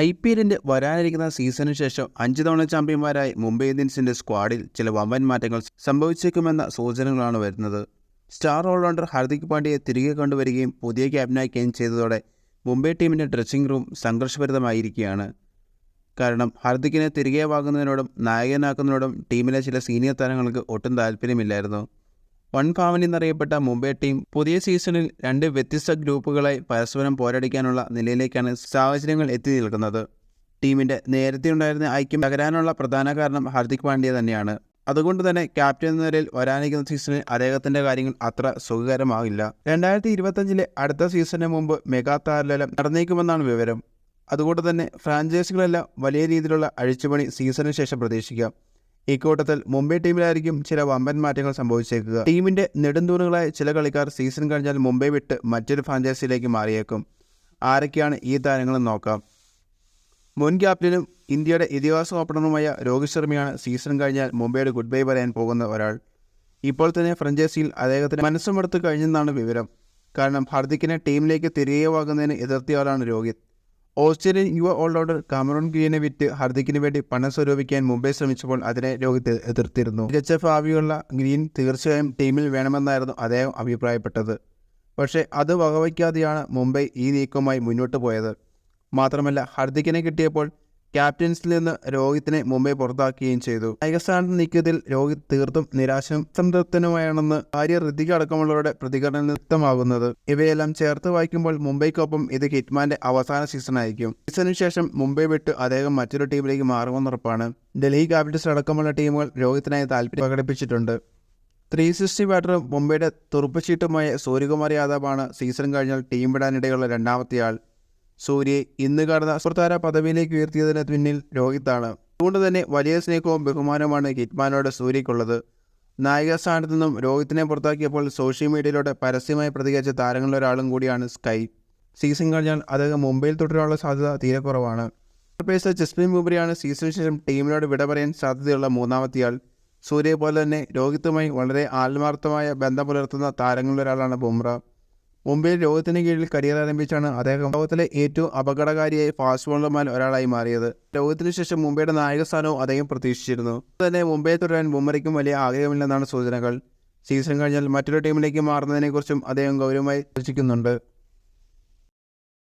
I P എല്ലിന്റെ വരാനിരിക്കുന്ന സീസണിന് ശേഷം അഞ്ച് തവണ ചാമ്പ്യന്മാരായ മുംബൈ ഇന്ത്യൻസിന്റെ സ്ക്വാഡിൽ ചില വമ്പൻ മാറ്റങ്ങൾ സംഭവിച്ചേക്കുമെന്ന സൂചനകളാണ് വരുന്നത്. സ്റ്റാർ ഓൾറൗണ്ടർ ഹർദിക് പാണ്ഡ്യയെ തിരികെ കൊണ്ടുവരികയും പുതിയ ക്യാപ്റ്റനാക്കുകയും ചെയ്തതോടെ മുംബൈ ടീമിന്റെ ഡ്രസ്സിംഗ് റൂം സംഘർഷഭരിതമായിരിക്കുകയാണ്. കാരണം ഹർദിക്കിനെ തിരികെ വാങ്ങുന്നതിനോടും നായകനാക്കുന്നതിനോടും ടീമിലെ ചില സീനിയർ താരങ്ങൾക്ക് ഒട്ടും താല്പര്യമില്ലായിരുന്നു. വൺ ഫാമിലി എന്നറിയപ്പെട്ട മുംബൈ ടീം പുതിയ സീസണിൽ രണ്ട് വ്യത്യസ്ത ഗ്രൂപ്പുകളായി പരസ്പരം പോരടിക്കാനുള്ള നിലയിലേക്കാണ് സാഹചര്യങ്ങൾ എത്തി നിൽക്കുന്നത്. ടീമിന്റെ നേരത്തെ ഉണ്ടായിരുന്ന ഐക്യം തകരാനുള്ള പ്രധാന കാരണം ഹാർദിക് പാണ്ഡ്യ തന്നെയാണ്. അതുകൊണ്ട് തന്നെ ക്യാപ്റ്റൻ എന്ന നിലയിൽ വരാനിരിക്കുന്ന സീസണിൽ അദ്ദേഹത്തിന്റെ കാര്യങ്ങൾ അത്ര സുഖകരമാകില്ല. രണ്ടായിരത്തി ഇരുപത്തഞ്ചിലെ അടുത്ത സീസണിന് മുമ്പ് മെഗാ താരലലം നടന്നേക്കുമെന്നാണ് വിവരം. അതുകൊണ്ട് തന്നെ ഫ്രാഞ്ചൈസികളെല്ലാം വലിയ രീതിയിലുള്ള അഴിച്ചുപണി സീസണിന് ശേഷം പ്രതീക്ഷിക്കാം. ഇക്കൂട്ടത്തിൽ മുംബൈ ടീമിലായിരിക്കും ചില വമ്പൻ മാറ്റങ്ങൾ സംഭവിച്ചേക്കുക. ടീമിന്റെ നെടുന്തൂണുകളായ ചില കളിക്കാർ സീസൺ കഴിഞ്ഞാൽ മുംബൈ വിട്ട് മറ്റൊരു ഫ്രാഞ്ചൈസിയിലേക്ക് മാറിയേക്കും. ആരൊക്കെയാണ് ഈ താരങ്ങളെന്ന് നോക്കാം. മുൻ ക്യാപ്റ്റനും ഇന്ത്യയുടെ ഇതിഹാസ ഓപ്പണറുമായ രോഹിത് ശർമ്മയാണ് സീസൺ കഴിഞ്ഞാൽ മുംബൈയുടെ ഗുഡ് ബൈ പറയാൻ പോകുന്ന ഒരാൾ. ഇപ്പോൾ തന്നെ ഫ്രഞ്ചൈസിയിൽ അദ്ദേഹത്തിന് മനസ്സുമെടുത്ത് കഴിഞ്ഞെന്നാണ് വിവരം. കാരണം ഹർദിക്കിനെ ടീമിലേക്ക് തിരികെ വാങ്ങുന്നതിന് എതിർത്തിയാളാണ് രോഹിത്. ഓസ്ട്രേലിയൻ യുവ ഓൾറൗണ്ടർ കാമറോൺ ഗ്രീനെ വിറ്റ് ഹർദിക്കിന് വേണ്ടി പണം സ്വരൂപിക്കാൻ മുംബൈ ശ്രമിച്ചപ്പോൾ അതിനെ രോഹിത് എതിർത്തിരുന്നു. മികച്ച ഭാവിയുള്ള ഗ്രീൻ തീർച്ചയായും ടീമിൽ വേണമെന്നായിരുന്നു അദ്ദേഹം അഭിപ്രായപ്പെട്ടത്. പക്ഷേ അത് വകവയ്ക്കാതെയാണ് മുംബൈ ഈ നീക്കവുമായി മുന്നോട്ട് പോയത്. മാത്രമല്ല ഹർദിക്കിനെ കിട്ടിയപ്പോൾ ക്യാപ്റ്റൻസിൽ നിന്ന് രോഹിത്തിനെ മുംബൈ പുറത്താക്കുകയും ചെയ്തു. നായകസ്ഥാനത്ത് നീക്കിയതിൽ രോഹിത് തീർത്തും നിരാശം സംതൃപ്തനുമായാണെന്ന് ഭാര്യ ഋതിക അടക്കമുള്ളവരുടെ പ്രതികരണം വ്യക്തമാകുന്നത്. ഇവയെല്ലാം ചേർത്ത് വായിക്കുമ്പോൾ മുംബൈക്കൊപ്പം ഇത് ഹിറ്റ്മാന്റെ അവസാന സീസണായിരിക്കും. സീസണിന് ശേഷം മുംബൈ വിട്ട് അദ്ദേഹം മറ്റൊരു ടീമിലേക്ക് മാറുമെന്നുറപ്പാണ്. ഡൽഹി ക്യാപിറ്റൽസ് അടക്കമുള്ള ടീമുകൾ രോഹിത്തിനായി താല്പര്യം പ്രകടിപ്പിച്ചിട്ടുണ്ട്. ത്രീ സിക്സ്റ്റി ബാറ്ററും മുംബൈയുടെ തുറുപ്പുചീട്ടുമായ സൂര്യകുമാർ യാദവാണ് സീസൺ കഴിഞ്ഞാൽ ടീം വിടാനിടയുള്ള രണ്ടാമത്തെയാൾ. സൂര്യയെ ഇന്ന് കടന്ന സുഹൃത്താര പദവിയിലേക്ക് ഉയർത്തിയതിന് പിന്നിൽ രോഹിത്താണ്. അതുകൊണ്ട് തന്നെ വലിയ സ്നേഹവും ബഹുമാനവുമാണ് ഹിറ്റ്മാനോട് സൂര്യക്കുള്ളത് നായിക സ്ഥാനത്തു നിന്നും രോഹിത്തിനെ പുറത്താക്കിയപ്പോൾ സോഷ്യൽ മീഡിയയിലൂടെ പരസ്യമായി പ്രതികരിച്ച താരങ്ങളിലൊരാളും കൂടിയാണ് സ്കൈ. സീസൺ കഴിഞ്ഞാൽ അദ്ദേഹം മുംബൈയിൽ തുടരാനുള്ള സാധ്യത തീരെ കുറവാണ്. പേസർ ജസ്മിൻ ബുംറയാണ് സീസണിന് ശേഷം ടീമിനോട് വിട പറയാൻ സാധ്യതയുള്ള മൂന്നാമത്തെയാൾ. സൂര്യയെ പോലെ തന്നെ രോഹിത്തുമായി വളരെ ആത്മാർത്ഥമായ ബന്ധം പുലർത്തുന്ന താരങ്ങളിലൊരാളാണ് ബുംറ. മുംബൈയിൽ രോഗത്തിന് കീഴിൽ കരിയർ ആരംഭിച്ചാണ് അദ്ദേഹം ലോകത്തിലെ ഏറ്റവും അപകടകാരിയായ ഫാസ്റ്റ് ബോളർമാർ ഒരാളായി മാറിയത്. രോഗത്തിനു ശേഷം മുംബൈയുടെ നായക സ്ഥാനവും അദ്ദേഹം പ്രതീക്ഷിച്ചിരുന്നു. തന്നെ മുംബൈ തുടരാൻ ബുംറയ്ക്കും വലിയ ആഗ്രഹമില്ലെന്നാണ് സൂചനകൾ. സീസൺ കഴിഞ്ഞാൽ മറ്റൊരു ടീമിലേക്ക് മാറുന്നതിനെക്കുറിച്ചും അദ്ദേഹം ഗൗരവമായി ചർച്ചിക്കുന്നുണ്ട്